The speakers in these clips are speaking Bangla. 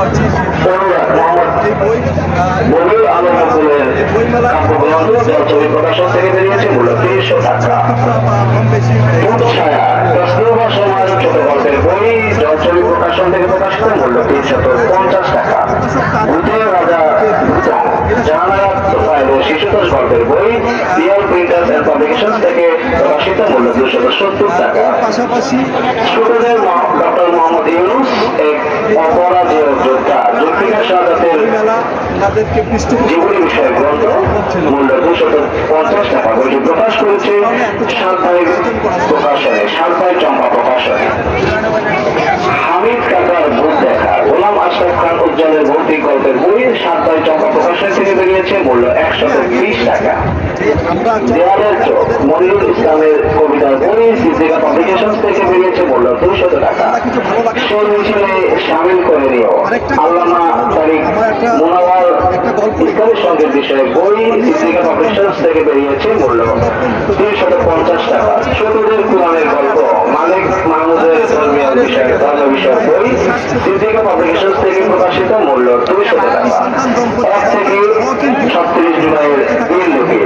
পারছি এই বই এই প্রকাশন থেকে বেরিয়েছে মূল্য তিনশো টাকা। কম বেশি ছায়া কস্তুরবা সমাজ ছোট গল্পের বই জলছবি প্রকাশন থেকে প্রকাশিত মূল্য তিনশত পঞ্চাশ টাকা। রাজা ভূতম জাহানারা গল্পের বই পিয়ার প্রিন্টার্স অ্যান্ড পাবলিকেশন থেকে প্রকাশিত মূল্য দুশত সত্তর টাকা। পাশাপাশি ছোটদের ডক্টর মোহাম্মদ ইউনুস এক অপরাজেয় যোদ্ধা তাদেরকে পৃষ্ঠপোষক গ্রন্থ মূল্য দুশত পঞ্চাশ টাকা। বইটি প্রকাশ করেছে সান্তাই প্রকাশনে সান্তাই চম্পা প্রকাশনে। হামিদ কাকার উজ্জ্বলের ভৌতিক গল্পের বই সান্তাই চম্পা প্রকাশন থেকে বেরিয়েছে, মূল্য একশত বিশ টাকা। দেওয়ালের চোখ মনিরুল ইসলামের কবিতার বই পাবলিকেশন থেকে বেরিয়েছে, মূল্য দুশত টাকা। পঞ্চাশ টাকা। গল্প মাহমুদের ধর্মীয় বিষয়ে ধর্ম বই, সিদ্দিকা পাবলিকেশন থেকে প্রকাশিত মূল্য দুইশো টাকা এক থেকে ছত্রিশ জুলাইয়ের দিন দুটি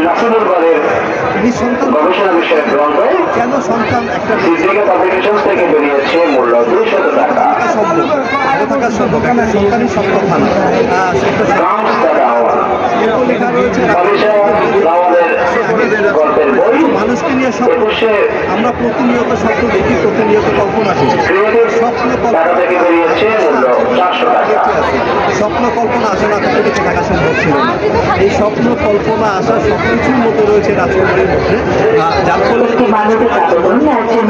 নাসিমুল বারের গবেষণা বিষয়ক গ্রন্থে সিদ্দিকা পাবলিকেশন থেকে বেরিয়েছে মূল্য দুইশত টাকা শব্দ ভালো থাকার শব্দ কেন সন্তানই সব কথা না আহ, সেটা গাউন্স দ্য ডাউন এরপর লেখা রয়েছে পাবলিশার আমাদের গল্পের বই মানুষকে নিয়ে স্বপ্ন আমরা প্রতিনিয়ত স্বপ্ন দেখি প্রতিনিয়ত কল্পনা করি। স্বপ্ন স্বপ্ন কল্পনা আসে না তাদের কিছু থাকা সম্ভব ছিল না। এই স্বপ্ন কল্পনা আসা সব কিছুর মধ্যে রয়েছে রাজকুমারীর মধ্যে। যার ফলে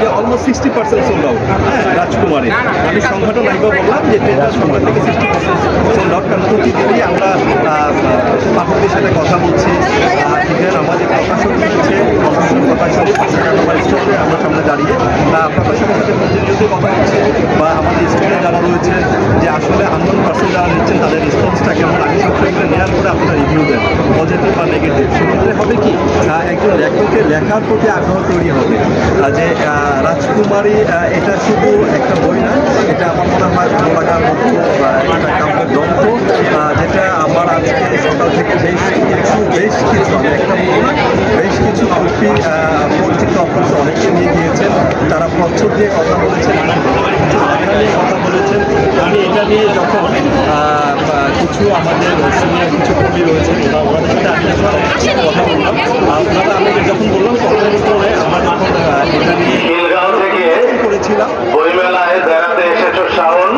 যে almost sixty percent sold out হ্যাঁ রাজকুমারী। আমি সংখ্যাটা নাইবা বললাম যে ট্রেনটা সংখ্যা থেকে সিক্সটি পার্সেন্ট সোল্ড আউট কারণ প্রতিদিনই আমরা পাঠকদের সাথে কথা বলছি ইভেন আমাদের প্রকাশক রয়েছে, প্রকাশক আমার আমরা সামনে দাঁড়িয়ে প্রকাশকের সাথে প্রতিনিয়ত কথা বলছি, বা আমাদের স্টুডেন্ট যারা রয়েছে, যে আসলে আন্দোলন পার্সেন্ট যারা নিচ্ছেন, তাদের রেসপন্সটা কেমন? আমি সবসময় নেওয়ার পরে আপনারা রিভিউ দেন পজিটিভ বা নেগেটিভ সেক্ষেত্রে হবে কি একজন লেখকের লেখার প্রতি আগ্রহ তৈরি হবে। আহ, এটা শুধু একটা বই না এটা আমার মনে হয় ভালো লাগার মতো একটা কাব্যের যেটা আমার আজকে সকাল থেকে বেশ কিছু বেশ কিছু একটা বেশ কিছু শিল্পী পরিচিত অফিসে অনেকে নিয়ে গিয়েছেন তারা প্রচ্ছদ দিয়ে কথা বলেছেন কথা বলেছেন। আমি এটা নিয়ে যখন কিছু আমাদের সিনিয়র কিছু কবি রয়েছেন বা ওনাদের সাথে আমি কথা বললাম আহ, ওনারা আমাকে যখন বললাম কথার উপরে আমার যখন আহ, এটা নিয়ে খিলগাঁও থেকে করেছিলাম বইমেলায় বেড়াতে এসেছ শাওন?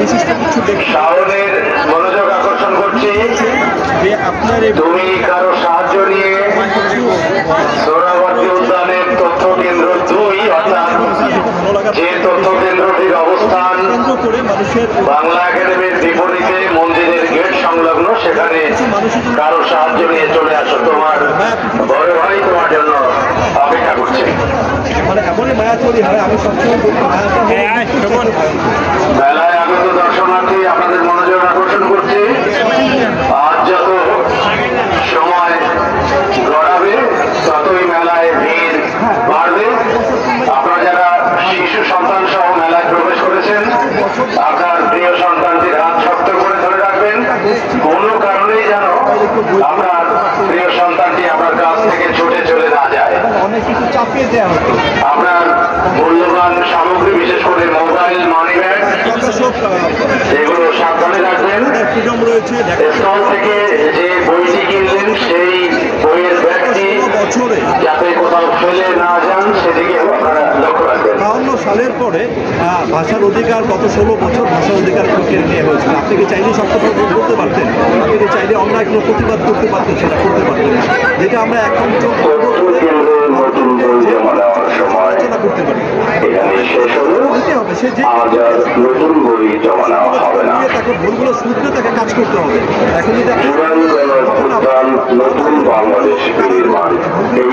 বিশিষ্ট কিছু ব্যক্তি শাওনের মনোযোগ আকর্ষণ করছি। আপনার তুমি কারও সাহায্য নিয়ে কিছু উদ্যানের তথ্য কেন্দ্র দুই অর্থাৎ যে তথ্য কেন্দ্রটির অবস্থান বাংলা একাডেমির বিপরীতে মন্দিরের গেট সংলগ্ন সেখানে কারও সাহায্য নিয়ে চলে আসো তোমার বড় ভাই তোমার জন্য অপেক্ষা করছে তৈরি হয় আমি সবসময় বলি মায়াটা হলো মেলায় আগত দর্শনার্থী আপনাদের মনোযোগ আকর্ষণ করছে। আজ যত সময় গড়াবে ততই মেলায় ভিড় বাড়বে। আপনারা যারা শিশু সন্তান সহ মেলায় প্রবেশ করেছেন আপনার প্রিয় সন্তানটির হাত শক্ত করে ধরে রাখবেন। কোনো কারণেই যেন আপনার প্রিয় সন্তানটি আপনার কাছ থেকে ছুটে চলে না যায়। অনেক কিছু চাপিয়ে দেওয়া হতো। মূল্যবান সামগ্রী বিশেষ করে মোবাইল মানি ব্যাগ এগুলো সাবধানে রাখবেন। স্টল থেকে যে বইটি কিনলেন সেই বইয়ের ব্যাগটি যাতে কোথাও ফেলে না যান সেদিকে আপনারা লক্ষ্য রাখবেন। বাহান্ন সালের পরে ভাষার অধিকার গত ষোলো বছর ভাষার অধিকার কেড়ে নেওয়া হয়েছিল। আপনি কি চাইলে সব কথা করতে পারতেন? আপনি কি চাইলে অন্যায় কোনো প্রতিবাদ করতে পারতেন সেটা করতে পারতেন যেটা আমরা এখন যোগ নতুন বই জমা দেওয়ার সময় এখানে শেষ হলো। আজ আর নতুন বই জমা নেওয়া হবে না। তাকে ভুলগুলো শুধরে তাকে কাজ করতে হবে। এখন যদি নতুন বাংলাদেশ নির্মাণ এই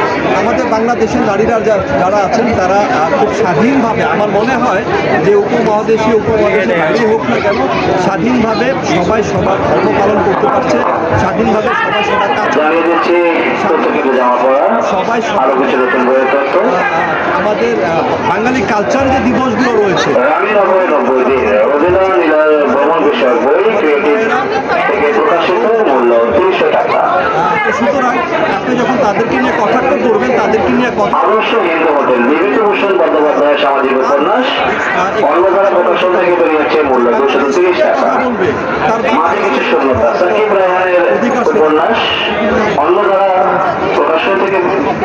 আমাদের বাংলাদেশের নারীরা যারা আছেন তারা খুব স্বাধীনভাবে আমার মনে হয় যে উপমহাদেশীয় উপমহাদেশের নারী হোক না কেন স্বাধীনভাবে সবাই সবার ধর্ম পালন করতে পারছে স্বাধীনভাবে সবাই সবার কাজ সবাই আরও আমাদের বাঙালি কালচার যে দিবসগুলো রয়েছে। সুতরাং আপনি যখন তাদেরকে নিয়ে কটাক্ষ করবেন তাদেরকে নিয়ে কথা আদর্শ হিন্দু হোটেল বিভূতিভূষণ বন্দ্যোপাধ্যায়ের সামাজিক উপন্যাস। অন্নধারা প্রকাশন থেকে বেরিয়েছে মূল্য দুশো তিরিশ টাকা। মাঝে কিছু শূন্যতা সাকিব রায়হানের উপন্যাস অন্নধারা প্রকাশন থেকে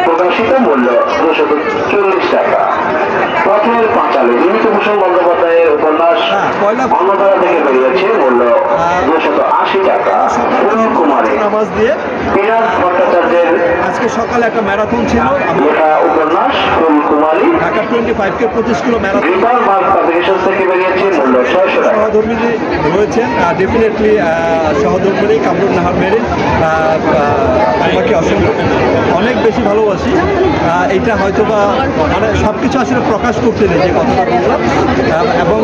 প্রকাশিত মূল্য দুশো চল্লিশ টাকা। পথের পাঁচালী বিভূতিভূষণ বন্দ্যোপাধ্যায়ের উপন্যাস অন্নধারা থেকে বেরিয়েছে মূল্য দুশত আশি টাকা। কুমারী নামাজ দিয়ে। বিরাট ভট্টাচার্যের আজকে সকালে একটা ম্যারাথন ছিল। লেখা উপন্যাস ফুল কুমারী। ঢাকা টোয়েন্টি ফাইভ কে পঁচিশ kilo marathon. Gripper mark publication থেকে বেরিয়েছে মূল্য ছয়শো টাকা। সহধর্মিনী রয়েছেন। ডেফিনেটলি সহধর্মিনী কামরুল নাহার মেরিন। আমাকে অসংখ্য অনেক বেশি ভালোবাসি। এটা এইটা হয়তো বা মানে সব কিছু আসলে প্রকাশ করতে নেই যে কথাটা বললাম। এবং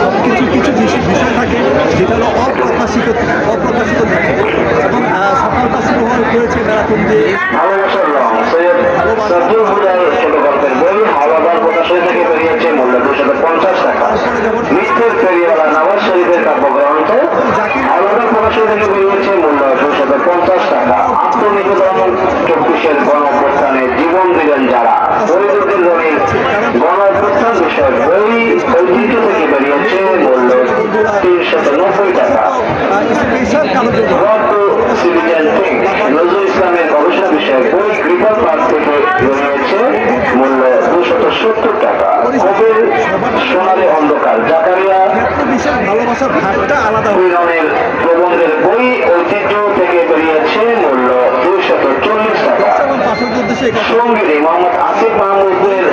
সব কিছু কিছু বিষয় থাকে যেটা হলো অপ্রকাশিত অপ্রকাশিত থাকে। এবং সকালটা শুরু হয়েছে ম্যারাথন দিয়ে ভালোবাসার রং সৈয়দ সজ্জুল হুদার ছোট গল্পের বই হাওলাদার থেকে বেরিয়েছে মূল্য দুশত পঞ্চাশ টাকা। মিস্টের ফেরিওয়ালা নওয়াজ শরীফের কাব্যগ্রন্থ হাওলাদার প্রকাশন থেকে বেরিয়েছে মূল্য দুশত পঞ্চাশ টাকা। আত্মনিবেদন চব্বিশের গণ অভ্যুত্থানে জীবন দিলেন যারা। ফরিদুদ্দিন রনির গণ অভ্যুত্থান বিষয়ক বই ঐতিহ্য থেকে বেরিয়েছে মূল্য তিনশত নব্বই টাকা। নজরুল ইসলামের গবেষণা বিষয়ে বই সত্তর টাকা। কবির সোনালী অন্ধকার। জাকারিয়া ভালোবাসার ভাবটা আলাদা প্রবন্ধের বই ঐতিহ্য থেকে বেরিয়েছে মূল্য দুইশত চল্লিশ টাকা। এবং পাঠকদের উদ্দেশ্যে এই কথা। সংগীত মোহাম্মদ আসিফ মাহমুদের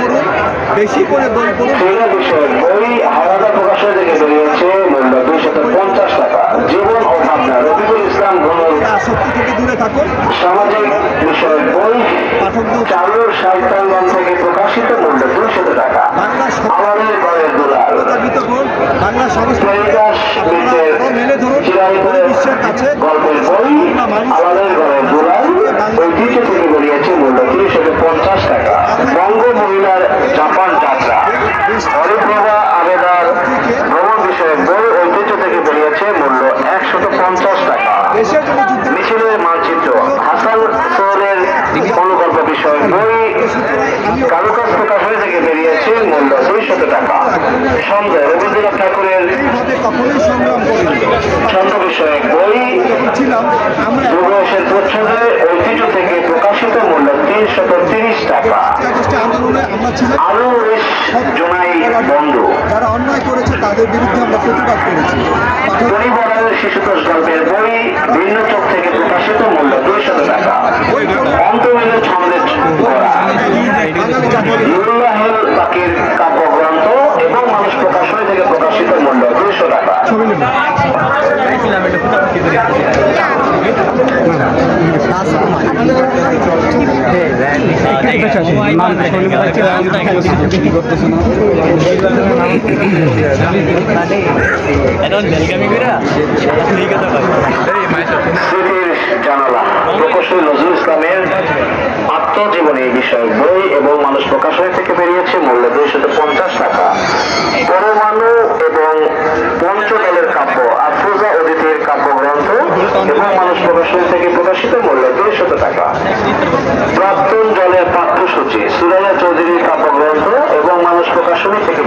বেশি করে বই ক্রীড়া বিষয়ক বই হাওড়া প্রকাশন থেকে বেরিয়েছে মূল্য দুইশত পঞ্চাশ টাকা। জীবন ও ভাবনা রফিকুল ইসলাম ঘনুর আসক্তি থেকে দূরে থাকুন। সামাজিক বিষয়ক বই চালুর সাহিত্যাঙ্গন থেকে প্রকাশিত মূল্য দুশত টাকা বাংলা আমাদের ঘরের দুলাল সংস্কৃত করুন বাংলা সংস্কৃতি প্রেরিকাশ মিত্রের আপনারা মেলে ধরুন চিরায়তের বিশ্বের কাছে গল্পের বই আমাদের ঘরের দুলাল ঐতিহ্য থেকে বেরিয়েছে মূল্য তিনশত পঞ্চাশ টাকা। বঙ্গ মহিলার জাপান যাত্রা। হরিপ্রভা আবেদার ভ্রমণ বিষয়ক বই ঐতিহ্য থেকে বেরিয়েছে মূল্য একশত পঞ্চাশ টাকা। মিছিলের মানচিত্র। হাসান সোহেলের অনুকল্প বিষয়ক বই কারুকাজ প্রকাশনী থেকে বেরিয়েছে মূল্য দুইশত টাকা। সন্ধ্যা রবীন্দ্রনাথ এইভাবে কখনোই সংগ্রাম করিনি। ছন্দ বিষয়ক বই ছিলাম আমরা ঐতিহ্য থেকে প্রকাশিত মূল্য তিনশত তিরিশ টাকা। আন্দোলনে আমরা ছিলাম। আরও জুলাই বন্ধু। যারা অন্যায় করেছে তাদের বিরুদ্ধে আমরা প্রতিবাদ করেছি। শিশুতোষ গল্পের বই ভিন্ন চোখ থেকে প্রকাশিত মূল্য দুইশত টাকা অন্তমিলের ছন্দের পড়া বাঙালি জাতির নুরুল্লাহেল পাখির কাব্যগ্রন্থ এবং মানুষ প্রকাশনী থেকে প্রকাশিত মূল্য দুইশো টাকা ছবি নেবেন স্মৃতির জানালা প্রকৌশলী নজরুল ইসলামের আত্মজীবনী বিষয়ক বই এবং মানুষ প্রকাশনী থেকে বেরিয়েছে মূল্য দুইশত পঞ্চাশ টাকা পরমাণু এবং পঞ্চদলের কাব্য আফরোজা অদিতির কাব্যগ্রন্থ এবং মানুষ প্রকাশনী থেকে প্রকাশিত টাকা। প্রাক্তন জলের পাঠ্যসূচি সুরাইয়া চৌধুরীর কাব্যগ্রন্থ এবং মানুষ প্রকাশনী থেকে